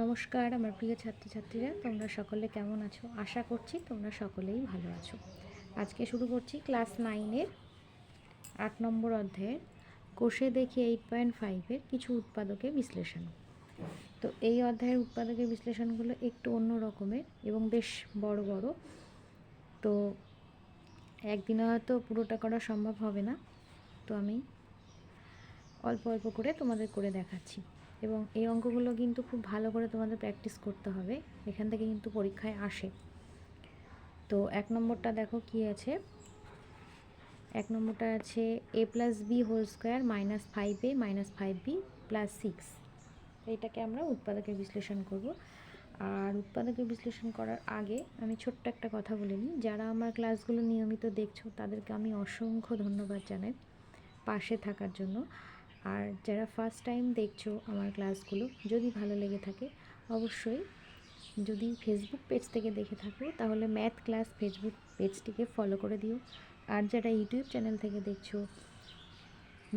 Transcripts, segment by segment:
নমস্কার, আমার প্রিয় ছাত্রছাত্রীরা, তোমরা সকলে কেমন আছো? আশা করছি তোমরা সকলেই ভালো আছো। আজকে শুরু করছি ক্লাস নাইনের আট নম্বর অধ্যায়ের কোষে দেখি এইট পয়েন্ট ফাইভের কিছু উৎপাদকের বিশ্লেষণ। তো এই অধ্যায়ের উৎপাদকের বিশ্লেষণগুলো একটু অন্য রকমের এবং বেশ বড় বড়। তো একদিনে হয়তো পুরোটা করা সম্ভব হবে না। তো আমি অল্প অল্প করে তোমাদের করে দেখাচ্ছি। এবং এই অঙ্কগুলো কিন্তু খুব ভালো করে তোমাদের প্র্যাকটিস করতে হবে। এখান থেকে কিন্তু পরীক্ষায় আসে। তো এক নম্বরটা দেখো কি আছে? এক নম্বরটা আছে a plus b whole square minus five a minus five b plus six এইটাকে আমরা উৎপাদকের বিশ্লেষণ করব। আর উৎপাদকের বিশ্লেষণ করার আগে আমি ছোট্ট একটা কথা বলে নিই। যারা আমার ক্লাসগুলো নিয়মিত দেখছ, তাদেরকে আমি অসংখ্য ধন্যবাদ জানাই পাশে থাকার জন্য। আর যারা ফার্স্ট টাইম দেখছ আমার ক্লাসগুলো যদি ভালো লেগে থাকে, অবশ্যই যদি ফেসবুক পেজ থেকে দেখে থাকো, তাহলে ম্যাথ ক্লাস ফেসবুক পেজটিকে ফলো করে দিও। আর যারা ইউটিউব চ্যানেল থেকে দেখছ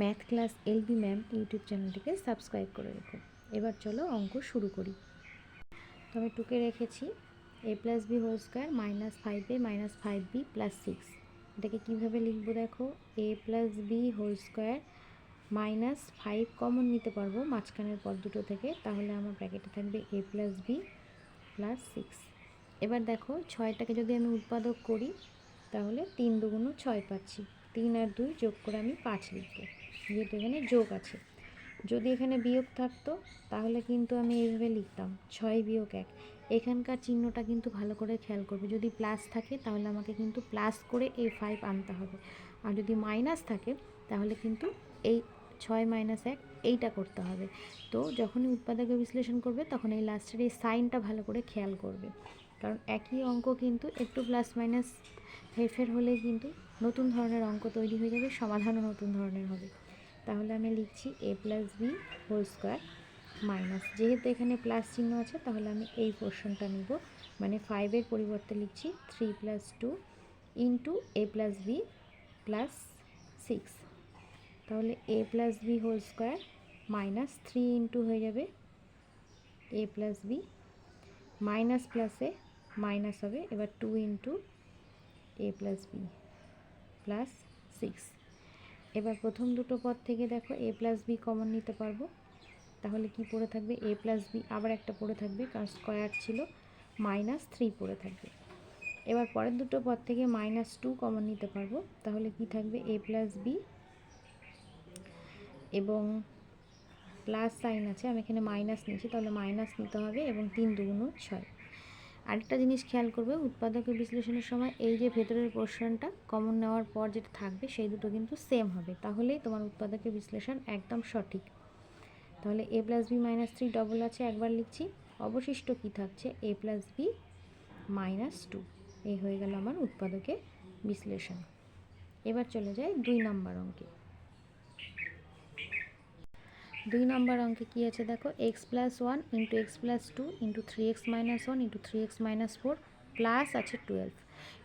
math class LB ma'am YouTube চ্যানেলটিকে সাবস্ক্রাইব করে রেখো। এবার চলো অঙ্ক শুরু করি। তো আমি টুকে রেখেছি a plus b whole square minus five a minus five b plus six এটাকে কীভাবে লিখব দেখো? A plus b whole square minus five common নিতে পারব মাঝখানের পদ দুটো থেকে, তাহলে আমার ব্র্যাকেটে থাকবে a plus b plus six এবার দেখো, ছয়টাকে যদি আমি উৎপাদক করি, তাহলে তিন দুগুণ ছয় পাচ্ছি। তিন আর দুই যোগ করে আমি পাঁচ লিখব। যেহেতু এখানে যোগ আছে। যদি এখানে বিয়োগ থাকতো, তাহলে কিন্তু আমি এইভাবে লিখতাম, ছয় বিয়োগ এক। এখানকার চিহ্নটা কিন্তু ভালো করে খেয়াল করবে। যদি প্লাস থাকে, তাহলে আমাকে কিন্তু প্লাস করে এই ফাইভ আনতে হবে। আর যদি মাইনাস থাকে, তাহলে কিন্তু এই ছয় মাইনাস এক, এইটা করতে হবে। তো যখনই উৎপাদকের বিশ্লেষণ করবে, তখন এই লাস্টের এই সাইনটা ভালো করে খেয়াল করবে। কারণ একই অঙ্ক কিন্তু একটু প্লাস মাইনাস হেরফের হলেই কিন্তু নতুন ধরনের অঙ্ক তৈরি হয়ে যাবে, সমাধানও নতুন ধরনের হবে। তাহলে আমি লিখছি a plus b whole square minus যেহেতু এখানে প্লাস চিহ্ন আছে, তাহলে আমি এই পোর্শনটা নিব। মানে ফাইভের পরিবর্তে লিখছি three plus two into a plus b plus six তাহলে a plus b whole square minus three into হয়ে যাবে এ প্লাস বি মাইনাস প্লাসে মাইনাস হবে। এবার two into a plus b plus six এবার প্রথম দুটো পদ থেকে দেখো এ প্লাস বি কমন নিতে পারব। তাহলে কি পড়ে থাকবে? এ প্লাস বি আবার একটা পড়ে থাকবে, কারণ স্কোয়ার ছিল। মাইনাস থ্রি পড়ে থাকবে। এবার পরের দুটো পদ থেকে মাইনাস টু কমন নিতে পারব। তাহলে কি থাকবে? এ প্লাস বি এবং প্লাস সাইন আছে, আমি এখানে মাইনাস নিয়েছি, তাহলে মাইনাস নিতে হবে এবং তিন দুগুণ ছয়। আরেকটা জিনিস খেয়াল করবে, উৎপাদকের বিশ্লেষণের সময় এই যে ভেতরের পোর্শনটা কমন নেওয়ার পর যেটা থাকবে, সেই দুটো কিন্তু সেম হবে। তাহলেই তোমার উৎপাদকের বিশ্লেষণ একদম সঠিক। তাহলে a plus b minus three double আছে, একবার লিখছি, অবশিষ্ট কি থাকছে? A plus b minus two এই হয়ে গেল আমার উৎপাদকের বিশ্লেষণ। এবার চলে যায় দুই নম্বর অঙ্কে। দুই নম্বর অঙ্কে কী আছে দেখো? X plus one into x plus two into three x minus one into three x minus four plus আছে টুয়েলভ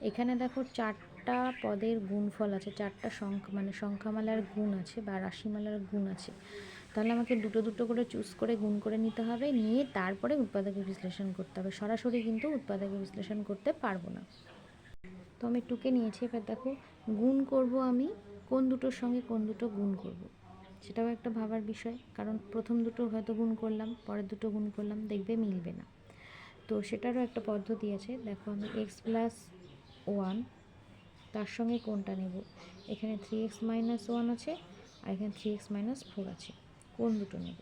এখানে দেখো চারটা পদের গুণফল আছে, চারটা সংখ্যা মানে সংখ্যামালার গুণ আছে বা রাশিমালার গুণ আছে। তাহলে আমাকে দুটো দুটো করে চুজ করে গুণ করে নিতে হবে, নিয়ে তারপরে উৎপাদকের বিশ্লেষণ করতে হবে। সরাসরি কিন্তু উৎপাদকের বিশ্লেষণ করতে পারব না। তো আমি টুকে নিয়েছি, এবার দেখো, গুণ করব আমি কোন দুটোর সঙ্গে কোন দুটো গুণ করব। সেটাও একটা ভাবার বিষয়। কারণ প্রথম দুটো হয়তো গুণ করলাম, পরের দুটো গুণ করলাম, দেখবে মিলবে না। তো সেটারও একটা পদ্ধতি আছে। দেখো আমি এক্স প্লাস ওয়ান তার সঙ্গে কোনটা নেব? এখানে থ্রি এক্স মাইনাস ওয়ান আছে, আর এখানে থ্রি এক্স মাইনাস ফোর আছে। কোন দুটো নেব?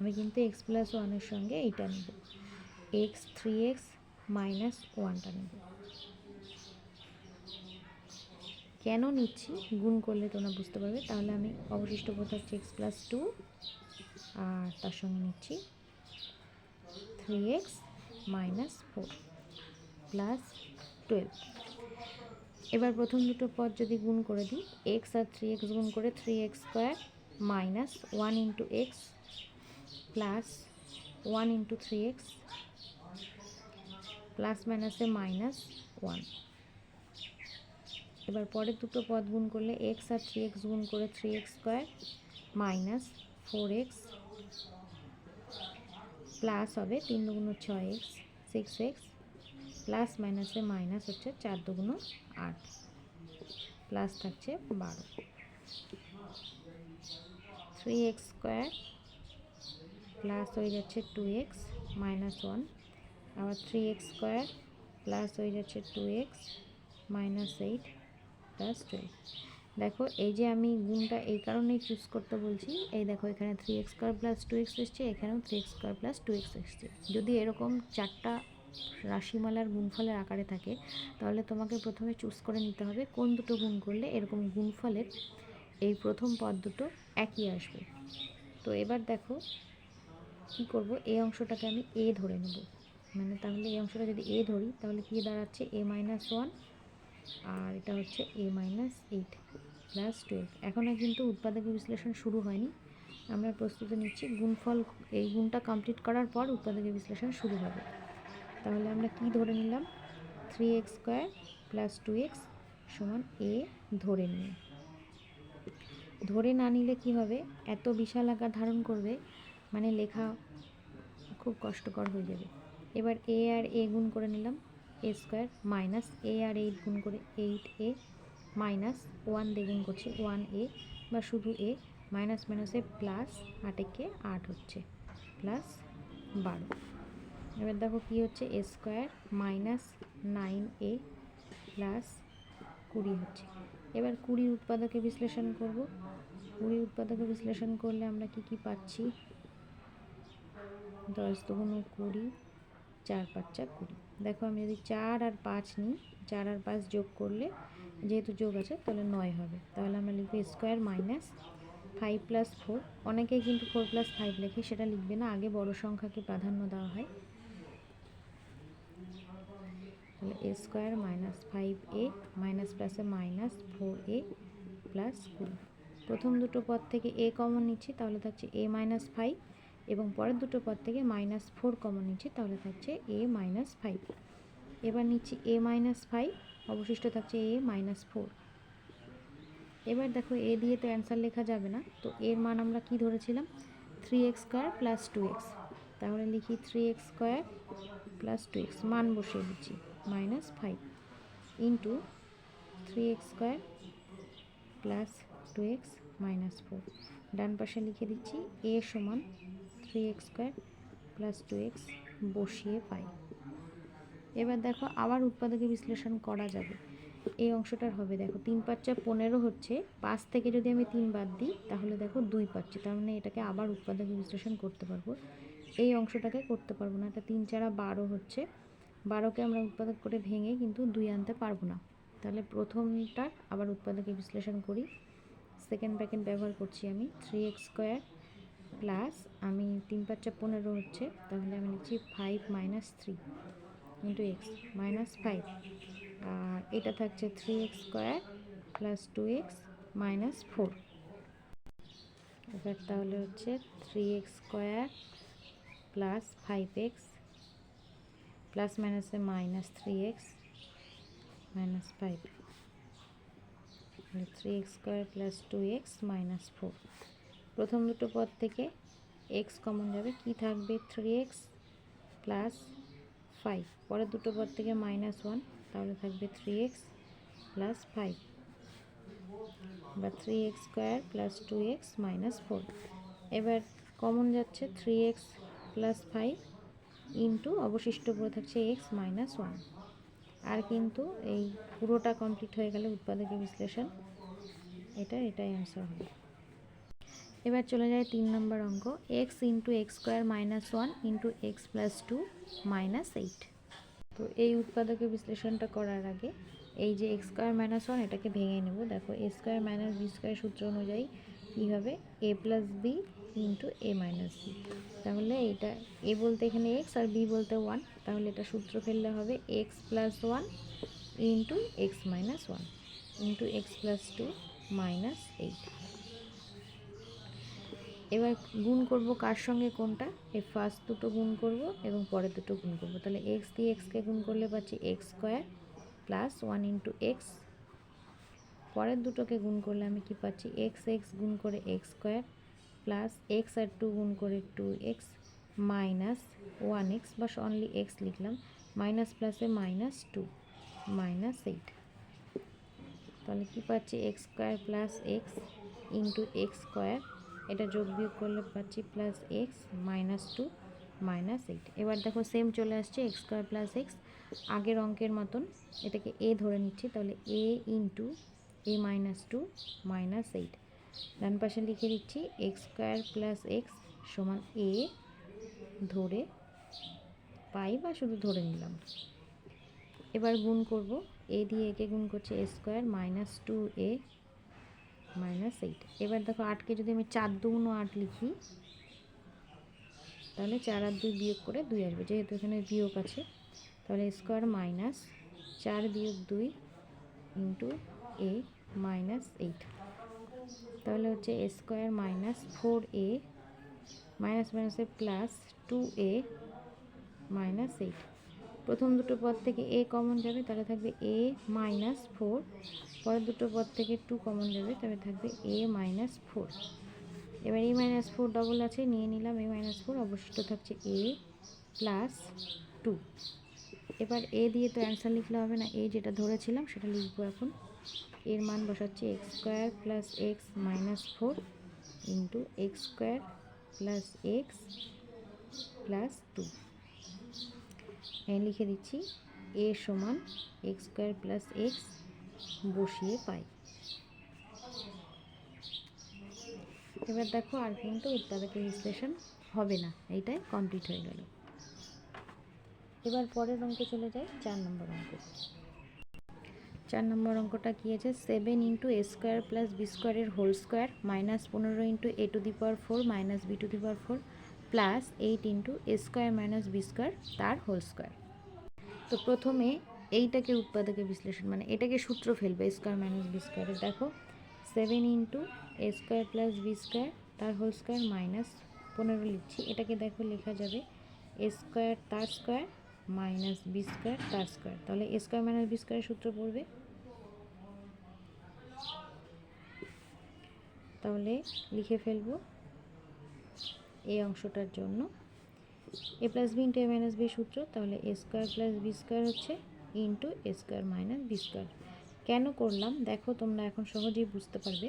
আমি কিন্তু এক্স প্লাস ওয়ানের সঙ্গে এইটা নেব। এক্স থ্রি এক্স মাইনাস ওয়ানটা নেব। কেন নিচ্ছি? গুণ করলে তোমরা বুঝতে পারবে। তাহলে আমি অবশিষ্ট পদ হচ্ছে এক্স প্লাস টু আর তার সঙ্গে নিচ্ছি three x minus four plus twelve এবার প্রথম দুটো পদ যদি গুণ করে দিই এক্স আর থ্রি এক্স গুণ করে three x square minus one into x plus one into three x plus মাইনাসে মাইনাস ওয়ান এবার পরের দুটো পদ গুণ করলে এক্স আর থ্রি এক্স গুণ করে three x square minus four x plus হবে তিন দুগুণ ছয় এক্স সিক্স এক্স প্লাস মাইনাসে মাইনাস হচ্ছে চার দুগুণ আট প্লাস থাকছে বারো। থ্রি এক্স স্কোয়ার প্লাস হয়ে যাচ্ছে টু এক্স মাইনাস ওয়ান আবার থ্রি এক্স স্কোয়ার প্লাস হয়ে যাচ্ছে two x minus eight plus দেখো, এই যে আমি গুণটা এই কারণেই চুজ করতে বলছি, এই দেখো এখানে three x square plus two x এসছে, এখানেও three x square plus two x এসছে। যদি এরকম চারটা রাশিমালার গুণফলের আকারে থাকে, তাহলে তোমাকে প্রথমে চুজ করে নিতে হবে কোন দুটো গুণ করলে এরকম গুণফলের এই প্রথম পদ দুটো একই আসবে। তো এবার দেখো, কি করব? এই অংশটাকে আমি এ ধরে নেব। মানে তাহলে এই অংশটা যদি এ ধরি, তাহলে কি দাঁড়াচ্ছে? এ মাইনাস ওয়ান আর এটা হচ্ছে a minus eight plus twelve এখনও কিন্তু উৎপাদক বিশ্লেষণ শুরু হয়নি। আমরা প্রস্তুতি নিচ্ছি। গুণফল, এই গুণটা কমপ্লিট করার পর উৎপাদক বিশ্লেষণ শুরু হবে। তাহলে আমরা কি ধরে নিলাম? Three x square plus two x সমান এ ধরে নিই ধরে না নিলে কি হবে? এত বিশাল আকার ধারণ করবে মানে লেখা খুব কষ্টকর হয়ে যাবে। এবার এ আর এ গুণ করে নিলাম। এ স্কোয়ার মাইনাস এ আর এইট গুণ করে এইট এ মাইনাস ওয়ান দিয়ে গুণ করছি ওয়ান এ বা শুধু এ মাইনাস মাইনাসে প্লাস আটেকে আট হচ্ছে প্লাস বারো। এবার দেখো কী হচ্ছে a square minus nine a plus কুড়ি হচ্ছে। এবার কুড়ির উৎপাদকে বিশ্লেষণ করব। কুড়ি উৎপাদকে বিশ্লেষণ করলে আমরা কি কি পাচ্ছি? দশ দুগুণ কুড়ি চার পাঁচটা কুড়ি। দেখো আমি যদি চার আর পাঁচ নিই, চার আর পাঁচ যোগ করলে যেহেতু যোগ আছে, তাহলে নয় হবে। তাহলে আমরা লিখব square minus five plus four. অনেকেই কিন্তু ফোর প্লাস ফাইভ লেখে, সেটা লিখবে না। আগে বড় সংখ্যাকে প্রাধান্য দেওয়া হয়। তাহলে a square minus five a minus প্লাসে মাইনাস ফোর এ প্লাস কুড়ি। প্রথম দুটো পদ থেকে এ কমন নিচ্ছি, তাহলে থাকছে এ মাইনাস ফাইভ এবং পরের দুটো পদ থেকে মাইনাস ফোর কমন নিচ্ছি, তাহলে থাকছে এ মাইনাস ফাইভ এবার নিচ্ছি এ মাইনাস ফাইভ অবশিষ্ট থাকছে এ মাইনাস ফোর এবার দেখো এ দিয়ে তো অ্যান্সার লেখা যাবে না, তো এর মান আমরা কি ধরেছিলাম? Three x square plus two x তাহলে লিখি three x square plus two x মান বসিয়ে দিচ্ছি minus five into three x square plus two x minus four ডান পাশে লিখে দিচ্ছি এ সমান three x square plus two x বসিয়ে পাই। এবার দেখো আবার উৎপাদকে বিশ্লেষণ করা যাবে। এই অংশটার হবে দেখো তিন পাঁচটা পনেরো হচ্ছে, পাঁচ থেকে যদি আমি তিন বাদ দিই, তাহলে দেখো দুই পাচ্ছি, তার মানে এটাকে আবার উৎপাদকে বিশ্লেষণ করতে পারব। এই অংশটাকে করতে পারব না, এটা তিন চারা বারো হচ্ছে। বারোকে আমরা উৎপাদক করে ভেঙে কিন্তু দুই আনতে পারব না। তাহলে প্রথমটার আবার উৎপাদকে বিশ্লেষণ করি। সেকেন্ড ব্র্যাকেট ব্যবহার করছি আমি থ্রি এক্স প্লাস আমি তিন পাঁচটা পনেরো হচ্ছে, তাহলে আমি লিখছি five minus three into x minus five আর এটা থাকছে three x square plus two x minus four এবার তাহলে হচ্ছে three x square plus five x plus মাইনাসে minus three x minus five three x square plus two x minus four প্রথম দুটো পদ থেকে এক্স কমন যাবে। কি থাকবে? থ্রি এক্স প্লাস ফাইভ পরের দুটো পদ থেকে মাইনাস ওয়ান তাহলে থাকবে থ্রি এক্স প্লাস ফাইভ বা three x square plus two x minus four এবার কমন যাচ্ছে three x plus five into অবশিষ্ট পড়ে থাকছে এক্স মাইনাস ওয়ান আর কিন্তু এই পুরোটা কমপ্লিট হয়ে গেলে উৎপাদকের বিশ্লেষণ, এটা, এটাই অ্যান্সার হবে। এবার চলে যায় তিন নম্বর অঙ্ক x into x square minus one into x plus two minus eight তো এই উৎপাদকের বিশ্লেষণটা করার আগে এই যে এক্স স্কোয়ার মাইনাস ওয়ান এটাকে ভেঙে নেব। দেখো a square minus b square সূত্র অনুযায়ী কী হবে? A plus b into a minus b তাহলে এটা এ বলতে এখানে এক্স আর বি বলতে ওয়ান তাহলে এটা সূত্র ফেললে হবে x plus one into x minus one into x plus two minus eight এবার গুণ করব কার সঙ্গে কোনটা? এই ফার্স্ট দুটো গুণ করব এবং পরের দুটো গুণ করব। তাহলে এক্স দিয়ে এক্সকে গুণ করলে পাচ্ছি x square plus one into x পরের দুটোকে গুণ করলে আমি কি পাচ্ছি? এক্স এক্স গুণ করে এক্স স্কোয়ার প্লাস এক্স আর টু গুণ করে two x minus one x বা অনলি এক্স লিখলাম। মাইনাস প্লাসে মাইনাস টু মাইনাস এইট তাহলে কী পাচ্ছি? X square plus x into x square এটা যোগ বিয়োগ করলে পাচ্ছি plus x minus two minus eight এবার দেখো সেম চলে আসছে এক্স স্কোয়ার প্লাস এক্স আগের অঙ্কের মতন এটাকে এ ধরে নিচ্ছি, তাহলে a into a minus two minus eight ডান পাশে লিখে দিচ্ছি এক্স স্কোয়ার প্লাস এক্স সমান এ ধরে পাই বা শুধু ধরে নিলাম। এবার গুণ করব এ দিয়ে একে গুণ করছে a square minus two a minus eight এবার দেখো আটকে যদি আমি চার দুগুণ আট লিখি, তাহলে চার আর দুই বিয়োগ করে দুই আসবে। যেহেতু এখানে বিয়োগ আছে, তাহলে স্কোয়ার মাইনাস চার বিয়োগ দুই ইন্টু এ মাইনাস এইট তাহলে হচ্ছে square minus four a minus মাইনাসে plus two a minus eight প্রথম দুটো পদ থেকে এ কমন যাবে, তাহলে থাকবে এ মাইনাস ফোর পরের দুটো পদ থেকে টু কমন যাবে তবে থাকবে এ মাইনাস ফোর এবার এ মাইনাস ফোর ডবল আছে, নিয়ে নিলাম এ মাইনাস ফোর অবশিষ্ট থাকছে এ প্লাস টু এবার এ দিয়ে তো অ্যান্সার লিখলে হবে না এ যেটা ধরেছিলাম সেটা লিখব এখন। এর মান বসাচ্ছি x square plus x minus four into x square plus x plus two লিখে দিচ্ছি এ সমান এক্স স্কোয়ার প্লাস এক্স বসিয়ে পাই। এবার দেখো আর কিন্তু উৎপাদকের বিশ্লেষণ হবে না, এইটাই কমপ্লিট হয়ে গেল। এবার পরের অঙ্কে চলে যাই, চার নম্বর অঙ্ক। চার নম্বর অঙ্কটা কী আছে? Seven into a square plus b স্কোয়ারের হোল স্কোয়ার মাইনাস পনেরো into a to the power four minus b to the power four plus eight into a square minus b square তার হোল স্কোয়ার তো প্রথমে এইটাকে উৎপাদকের বিশ্লেষণ মানে এটাকে সূত্র ফেলবে স্কোয়ার মাইনাস বি স্কোয়ারে দেখো seven into a square plus b square তার হোল স্কোয়ার মাইনাস পনেরো লিখছি। এটাকে দেখো, লেখা যাবে এ স্কোয়ার তার স্কোয়ার মাইনাস বি স্কোয়ার তার স্কোয়ার তাহলে এ স্কোয়ার মাইনাস বি স্কোয়ারের সূত্র পড়বে। তাহলে লিখে ফেলব, এই অংশটার জন্য। A plus b into a minus b সূত্র, তাহলে a square plus b square হচ্ছে into a square minus b square. কেন করলাম? দেখো, তোমরা এখন সহজেই বুঝতে পারবে।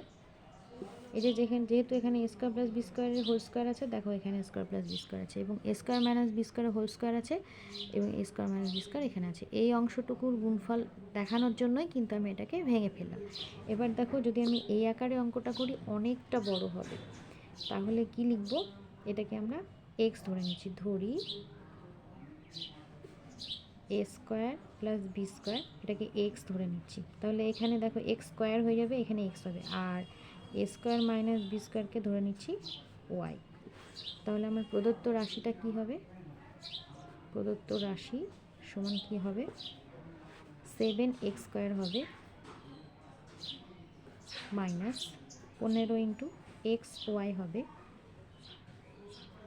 এই যে যেখানে যেহেতু এখানে স্কোয়ার প্লাস বি স্কোয়ারের হোল স্কোয়ার আছে, দেখো এখানে স্কোয়ার প্লাস বি স্কোয়ার আছে এবং স্কোয়ার মাইনাস বি স্কোয়ারের হোল স্কোয়ার আছে এবং স্কোয়ার মাইনাস বি স্কোয়ার এখানে আছে। এই অংশটুকুর গুণফল দেখানোর জন্যই কিন্তু আমি এটাকে ভেঙে ফেললাম। এবার দেখো, যদি আমি এই আকারে অঙ্কটা করি, অনেকটা বড় হবে। তাহলে কি লিখব? এটাকে আমরা এক্স ধরে নিচ্ছি, ধরি। A square plus b square, এটাকে এক্স ধরে নিচ্ছি। তাহলে এখানে দেখো এক্স স্কোয়ার হয়ে যাবে, এখানে এক্স হবে। আর এ স্কোয়ার মাইনাস বি স্কোয়ারকে ধরে নিচ্ছি ওয়াই। তাহলে আমার প্রদত্ত রাশিটা কি হবে? প্রদত্ত রাশি সমান কি হবে? সেভেন এক্স স্কোয়ার হবে মাইনাস পনেরো ইন্টু এক্স ওয়াই হবে।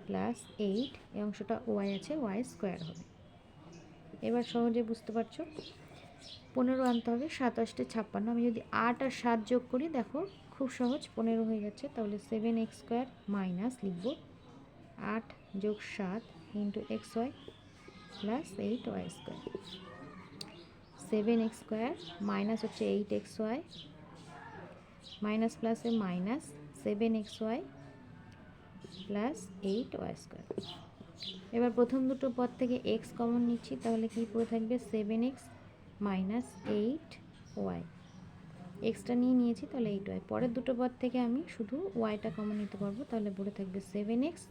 প্লাস এইট এই অংশটা ওয়াই আছে ওয়াই স্কোয়ার হবে। এবার সহজে বুঝতে পারছ? পনেরো আনতে হবে, সাতাশটে ছাপ্পান্ন। আমি যদি আট আর সাত যোগ করি, দেখো, খুব সহজ, পনেরো হয়ে যাচ্ছে তাহলে সেভেন এক্স স্কোয়ার মাইনাস লিখব, আট যোগ সাত into x y plus eight y square seven x square minus হচ্ছে এইট এক্স ওয়াই মাইনাস প্লাসে minus seven x y plus eight y square. এবার প্রথম দুটো পদ থেকে এক্স কমন নিচ্ছি, তাহলে কি পড়ে থাকবে? Seven x minus eight y extra নিয়ে নিয়েছি, তাহলে এইট ওয়াই পরের দুটো পদ থেকে আমি শুধু ওয়াইটা কমন নিতে পারব, তাহলে পড়ে থাকবে সেভেন এক্স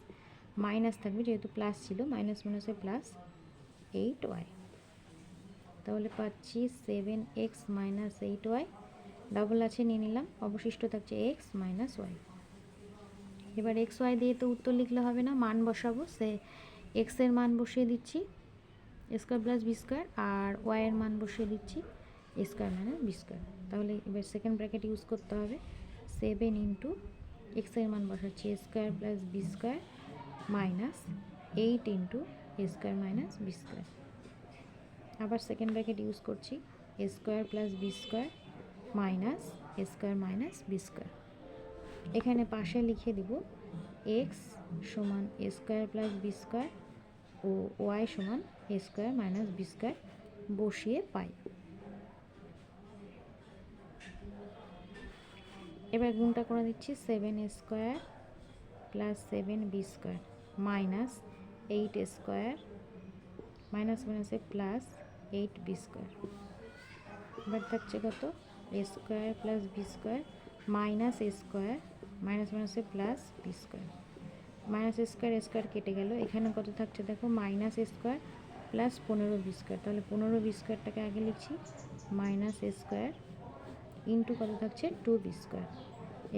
মাইনাস থাকবে, যেহেতু প্লাস ছিল মাইনাস মাইনাসে প্লাস এইট ওয়াই তাহলে পাচ্ছি seven x minus eight y double আছে, নিয়ে নিলাম, অবশিষ্ট থাকছে এক্স মাইনাস ওয়াই এবার এক্স ওয়াই দিয়ে তো উত্তর লিখলে হবে না, মান বসাবো, সে এক্সের মান বসিয়ে দিচ্ছি স্কোয়ার প্লাস বি স্কোয়ার আর ওয়াইয়ের মান বসিয়ে দিচ্ছি স্কোয়ার মাইনাস বি স্কোয়ার তাহলে এবার সেকেন্ড ব্র্যাকেট ইউজ করতে হবে সেভেন ইন্টু এক্সের মান বসাচ্ছি square plus b square minus eight into square minus b square আবার সেকেন্ড ব্র্যাকেট ইউজ করছি square plus b square minus square minus b square এখানে পাশে লিখে দিব এক্স সমান a square plus b square O y সমান a square minus b square বসিয়ে পাই। এবার গুণটা করে দিচ্ছি seven square plus seven b square minus eight square minus মাইনাসে প্লাস এইট বি স্কোয়ার এবার থাকছে কত? A square plus b square minus square minus মাইনাসে plus b square. Minus square square কেটে গেল। এখানে কত থাকছে দেখো? মাইনাস স্কোয়ার প্লাস পনেরো বি স্কোয়ার। তাহলে পনেরো বি স্কোয়ারটাকে আগে লিখছি। মাইনাস স্কোয়ার ইন্টু কত থাকছে? Two b square.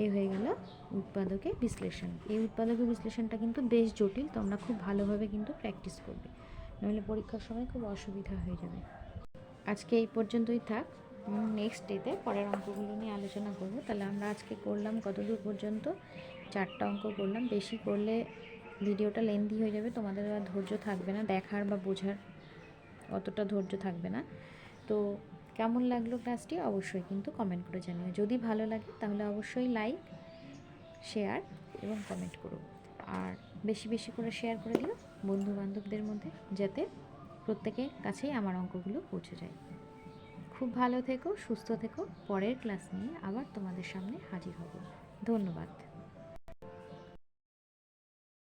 এই হয়ে গেল উৎপাদকের বিশ্লেষণ। এই উৎপাদকের বিশ্লেষণটা কিন্তু বেশ জটিল তোমরা খুব ভালোভাবে কিন্তু প্র্যাকটিস করবে। নইলে পরীক্ষার সময় খুব অসুবিধা হয়ে যাবে। আজকে এই পর্যন্তই থাক। নেক্সট ডেতে পরের অঙ্কগুলো নিয়ে আলোচনা করব। তাহলে আমরা আজকে করলাম কতদূর পর্যন্ত? চারটা অঙ্ক করলাম। বেশি করলে ভিডিওটা লেন্দি হয়ে যাবে। তোমাদের আর ধৈর্য থাকবে না। দেখার বা বোঝার অতটা ধৈর্য থাকবে না। তো কেমন লাগল ক্লাসটি অবশ্যই কিন্তু কমেন্ট করে জানিও। যদি ভালো লাগে, তাহলে অবশ্যই লাইক শেয়ার এবং কমেন্ট করো। আর বেশি বেশি করে শেয়ার করে দিও বন্ধু বান্ধবদের মধ্যে, যাতে প্রত্যেকের কাছেই আমার অঙ্কগুলো পৌঁছে যায়। খুব ভালো থেকো সুস্থ থেকো। পরের ক্লাস নিয়ে আবার তোমাদের সামনে হাজির হব। ধন্যবাদ।